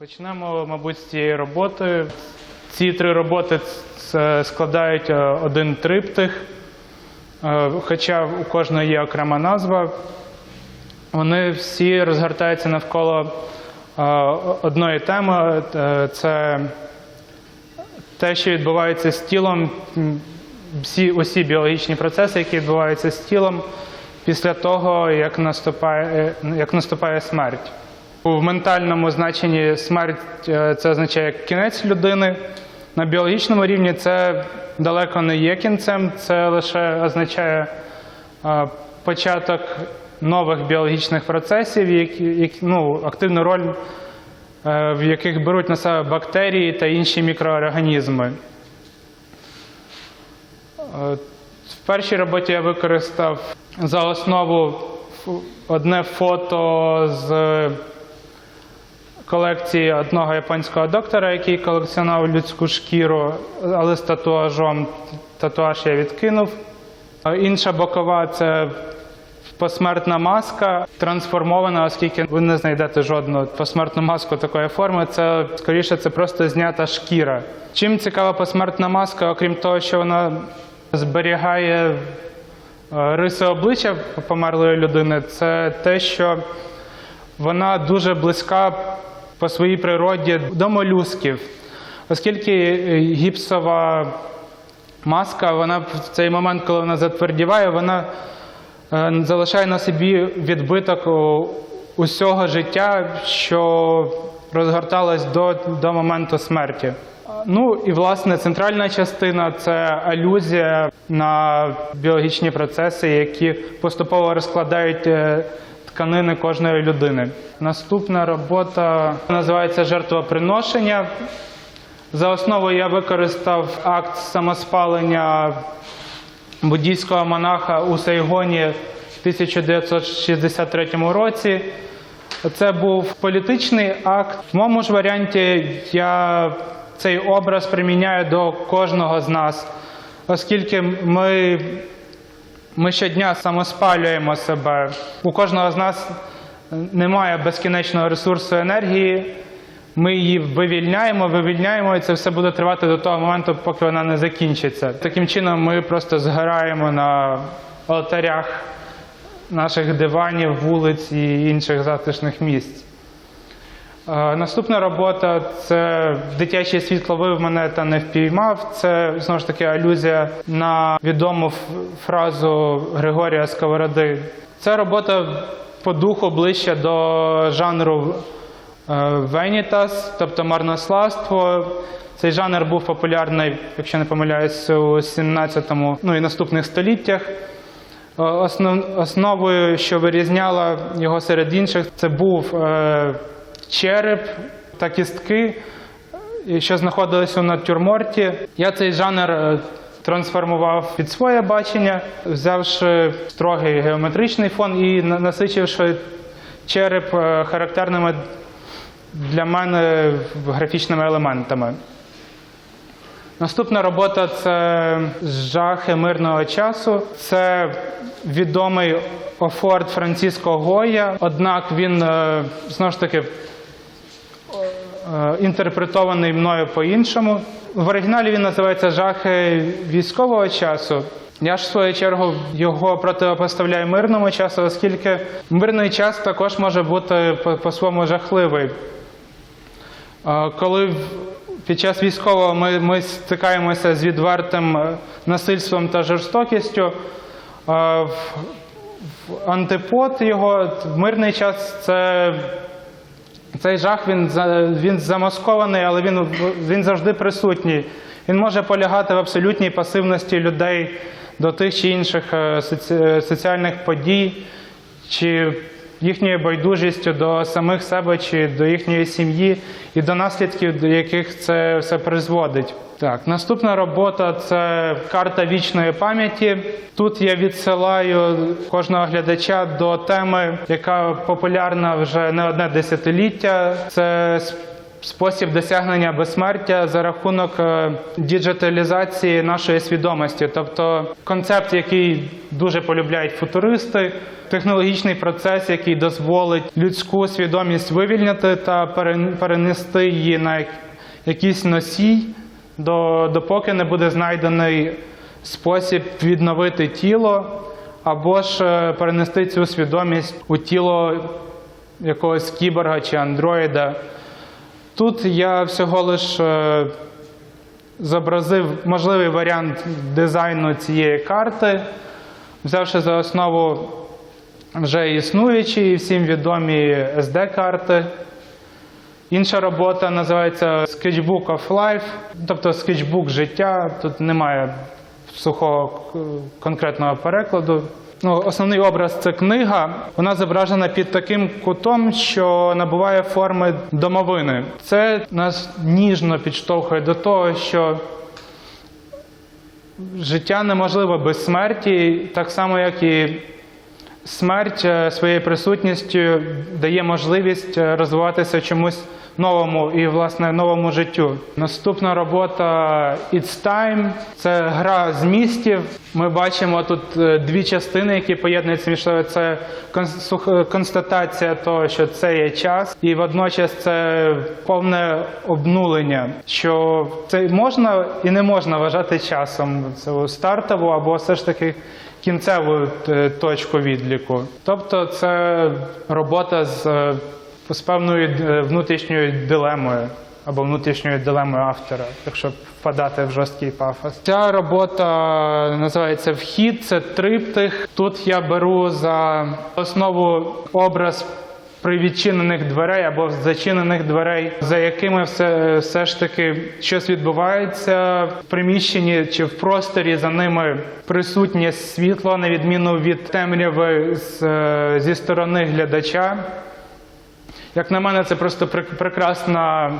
Почнемо, мабуть, з цієї роботи. Ці три роботи складають е, один триптих, Е, хоча у кожної є окрема назва. Вони всі розгортаються навколо е, одної теми. Це те, що відбувається з тілом, всі усі біологічні процеси, які відбуваються з тілом після того, як наступає, як наступає смерть. У ментальному значенні смерть е, це означає кінець людини. На біологічному рівні це далеко не є кінцем, це лише означає е, початок нових біологічних процесів, ну, активну роль е, в яких беруть на себе бактерії та інші мікроорганізми. В першій роботі я використав за основу одне фото з колекції одного японського доктора, який колекціонував людську шкіру, але з татуажом. Татуаж я відкинув. Інша бокова це посмертна маска, трансформована, оскільки ви не знайдете жодну посмертну маску такої форми. Це скоріше це просто знята шкіра. Чим цікава посмертна маска, окрім того, що вона зберігає е, риси обличчя померлої людини, це те, що вона дуже близька по своїй природі до молюсків, оскільки е, гіпсова маска, вона в цей момент, коли вона затвердіває, вона е, залишає на собі відбиток усього життя, що розгорталось до, до моменту смерті. Ну і власне центральна частина це алюзія на біологічні процеси, які поступово розкладають е, тканини кожної людини. Наступна робота називається жертвоприношення. За основу я використав акт самоспалення буддійського монаха у Сайгоні в 1963 році. Це був політичний акт. В моєму ж варіанті я цей образ приміняю до кожного з нас, оскільки ми, ми щодня самоспалюємо себе. У кожного з нас немає безкінечного ресурсу енергії. Ми її вивільняємо, вивільняємо, і це все буде тривати до того моменту, поки вона не закінчиться. Таким чином, ми просто згораємо на алтарях наших диванів, вулиць і інших затишних місць. Е, Наступна робота це дитячий світ ловив мене та не впіймав. Це знову ж таки алюзія на відому фразу Григорія Сковороди. Ця робота по духу ближче до жанру е, Венітас, тобто марнославство. Цей жанр був популярний, якщо не помиляюсь, у 17 ну і наступних століттях. Е, Основ, основою, що вирізняла його серед інших, це був череп та кістки, е, що знаходилися у натюрморті. Я цей жанр е, трансформував під своє бачення, взявши строгий геометричний фон і насичивши череп е, характерними для мене графічними елементами. Наступна робота це жахи мирного часу. Це відомий офорт Франциско Гоя, однак він знову ж таки інтерпретований мною по-іншому. В оригіналі він називається Жахи військового часу. Я ж в свою чергу його протипоставляю мирному часу, оскільки мирний час також може бути по- по-своєму жахливий. Е, Коли під час військового ми, ми стикаємося з відвертим е, насильством та жорстокістю, е, в антипод його в мирний час це цей жах він, він замаскований, але він, він завжди присутній. Він може полягати в абсолютній пасивності людей до тих чи інших е, соці- соціальних подій, чи їхньою байдужістю до самих себе чи до їхньої сім'ї і до наслідків, до яких це все призводить. Так, наступна робота це карта вічної пам'яті. Тут я відсилаю кожного глядача до теми, яка популярна вже не одне десятиліття. Це спосіб досягнення безсмертя за рахунок е, діджиталізації нашої свідомості. Тобто концепт, який дуже полюбляють футуристи, технологічний процес, який дозволить людську свідомість вивільнити та перенести її на як- якийсь носій, до, допоки не буде знайдений спосіб відновити тіло, або ж е, перенести цю свідомість у тіло якогось кіборга чи андроїда. Тут я всього лиш е, зобразив можливий варіант дизайну цієї карти, взявши за основу вже існуючі і всім відомі SD-карти. Інша робота називається Sketchbook of Life, тобто скетчбук життя. Тут немає сухого конкретного перекладу. Ну, основний образ це книга. Вона зображена під таким кутом, що набуває форми домовини. Це нас ніжно підштовхує до того, що життя неможливо без смерті, так само, як і смерть е, своєю присутністю дає можливість е, розвиватися чомусь новому і власне новому життю. Наступна робота It's Time – це гра з містів. Ми бачимо тут е, дві частини, які поєднуються між собою. Це кон- констатація того, що це є час, і водночас це повне обнулення, що це можна і не можна вважати часом. Це стартову або все ж таки кінцеву е, точку відліку. Тобто це робота з, е, з певною е, внутрішньою дилемою або внутрішньою дилемою автора, якщо впадати в жорсткий пафос. Ця робота називається Вхід, це триптих. Тут я беру за основу образ при відчинених дверей або зачинених дверей, за якими все, все ж таки щось відбувається в приміщенні чи в просторі за ними присутнє світло, на відміну від темряви з, е, зі сторони глядача. Як на мене, це просто прек- прекрасна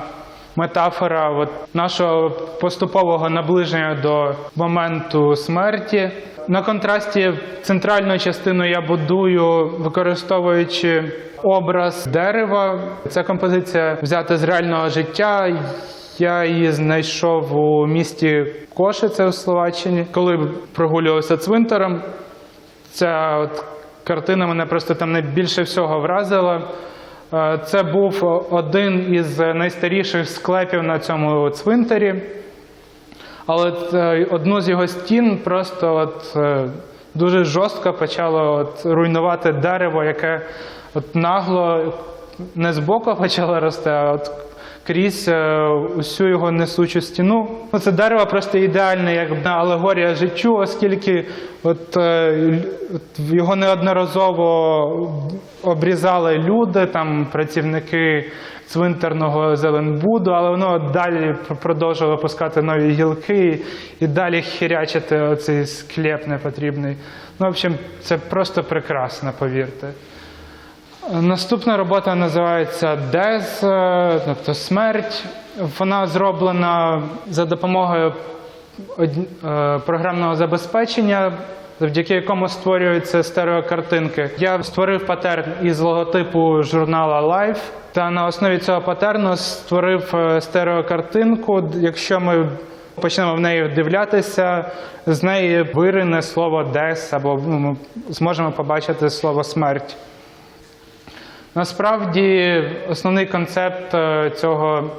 метафора от, нашого поступового наближення до моменту смерті. На контрасті центральну частину я будую, використовуючи образ дерева. Ця композиція взята з реального життя. Я її знайшов у місті Кошице у Словаччині, коли прогулювався цвинтарем. Ця от картина мене просто там найбільше всього вразила. Е, Це був один із найстаріших склепів на цьому цвинтарі. Але це- одну з його стін просто от, е, дуже жорстко почало от, руйнувати дерево, яке от нагло не збоку почало рости, а от крізь е, усю його несучу стіну. Ну, Це дерево просто ідеальне, як на алегорія життю, оскільки от, е, його неодноразово обрізали люди, там працівники цвинтарного Зеленбуду, але воно далі пр- продовжувало пускати нові гілки і далі хірячити оцей склеп непотрібний. Ну, в общем, це просто прекрасно, повірте. Наступна робота називається Дез, е, тобто смерть. Вона зроблена за допомогою е, програмного забезпечення, завдяки якому створюються стереокартинки. Я створив патерн із логотипу журнала Life, та на основі цього патерну створив е, стереокартинку. Якщо ми почнемо в неї вдивлятися, з неї вирине слово дес, або ну, ми зможемо побачити слово смерть. Насправді основний концепт е, цього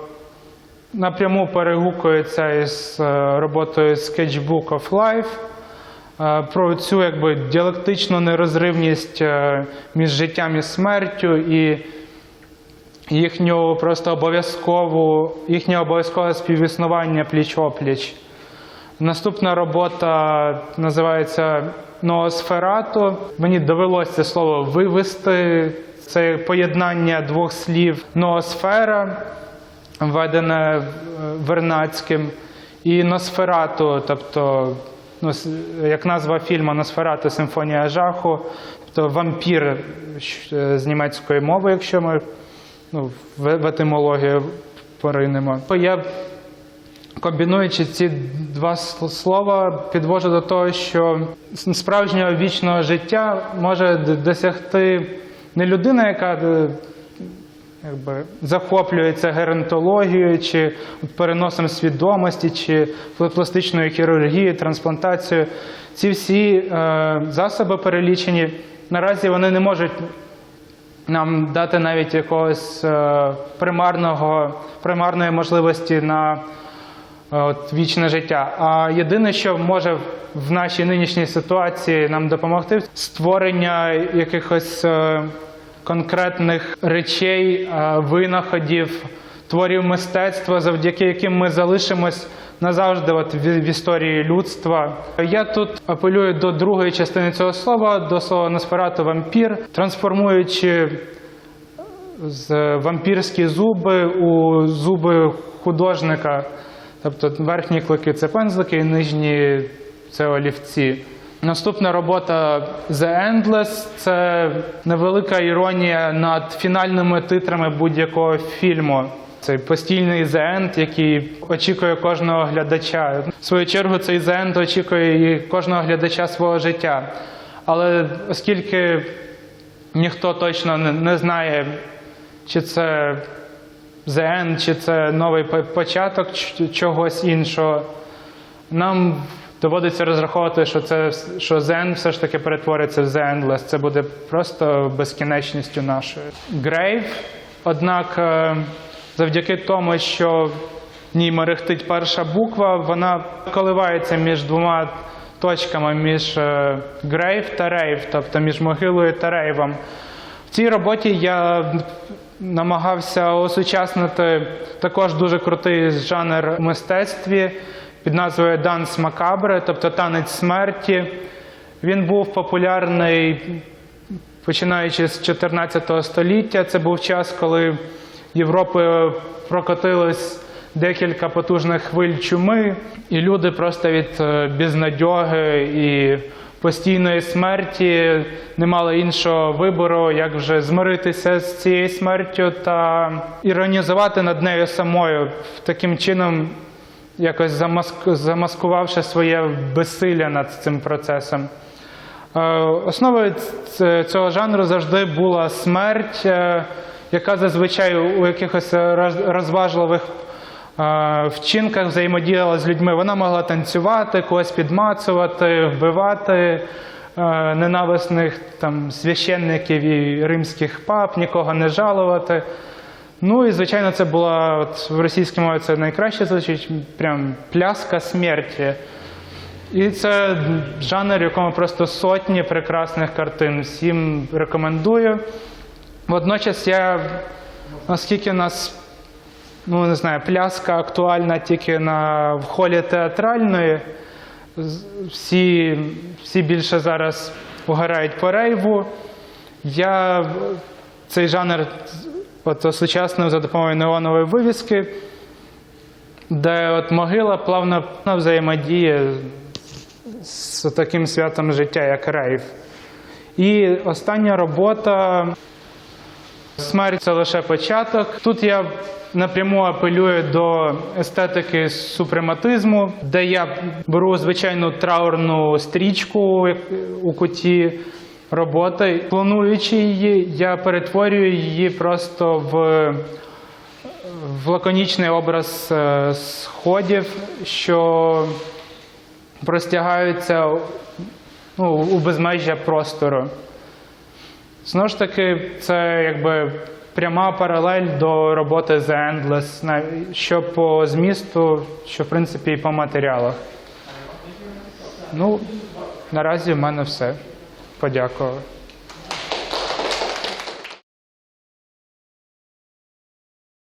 напряму перегукується із е, роботою Sketchbook of Life е, про цю якби діалектичну нерозривність між життям і смертю і їхню просто обов'язкову, їхнє обов'язкове співіснування пліч-опліч. Наступна робота називається Ноосферату. Мені довелося це слово вивести. Це поєднання двох слів ноосфера, введене е, Вернацьким, і Носферату, тобто, ну, як назва фільму Носферату Симфонія жаху, тобто вампір е, з німецької мови, якщо ми ну, в, в етимологію поринемо. Я Комбінуючи ці два слова, підвожу до того, що справжнього вічного життя може досягти не людина, яка е, якби, захоплюється геронтологією, чи переносом свідомості, чи пластичною хірургією, трансплантацією. Ці всі е, засоби перелічені. Наразі вони не можуть нам дати навіть якогось е, примарного, примарної можливості на от, вічне життя. А єдине, що може в нашій нинішній ситуації нам допомогти, створення якихось е, конкретних речей, е, винаходів, творів мистецтва, завдяки яким ми залишимось назавжди от, в, історії людства. Я тут апелюю до другої частини цього слова, до слова Носферату вампір, трансформуючи з вампірські зуби у зуби художника. Тобто верхні клики це пензлики, і нижні це олівці. Наступна робота The Endless це невелика іронія над фінальними титрами будь-якого фільму. Це постійний The End, який очікує кожного глядача. В свою чергу цей The End очікує і кожного глядача свого життя. Але оскільки ніхто точно не знає, чи це End, чи це новий початок чогось іншого, нам доводиться розраховувати, що це що Zen все ж таки перетвориться в The Endless. Це буде просто безкінечністю нашою. Grave, однак, е, завдяки тому, що в ній мерехтить перша буква, вона коливається між двома точками між Grave та Rave, тобто між могилою та рейвом. Цій роботі я намагався осучаснити також дуже крутий жанр в мистецтві під назвою Данс Макабре, тобто танець смерті. Він був популярний починаючи з 14 століття. Це був час, коли Європою прокотилось декілька потужних хвиль чуми, і люди просто від е, безнадьоги і постійної смерті не мали іншого вибору, як вже змиритися з цією смертю та іронізувати над нею самою таким чином. Якось замаск- замаскувавши своє безсилля над цим процесом. Е, Основою цього жанру завжди була смерть, е, яка зазвичай у якихось розважливих вчинках взаємодіяла з людьми. Вона могла танцювати, когось підмацувати, вбивати е, ненависних там, священників і римських пап, нікого не жалувати. Ну і звичайно, це була от в російській мові це найкраще звучить, прям пляска смерті. І це жанр, якому просто сотні прекрасних картин. Всім рекомендую. Водночас я, оскільки нас, ну не знаю, пляска актуальна тільки на в холі театральної, всі, всі більше зараз угорають по рейву. Я цей жанр от, осучаснив за допомогою неонової вивіски, де от могила плавно взаємодіє з таким святом життя, як рейв. І остання робота Смерть це лише початок. Тут я напряму апелюю до естетики супрематизму, де я беру звичайну траурну стрічку у куті роботи. Плануючи її, я перетворюю її просто в, в лаконічний образ е, сходів, що простягаються ну, у безмежжя простору. Знову ж таки, це якби пряма паралель до роботи The Endless, що по змісту, що в принципі і по матеріалах. Ну, наразі в мене все. Подякував.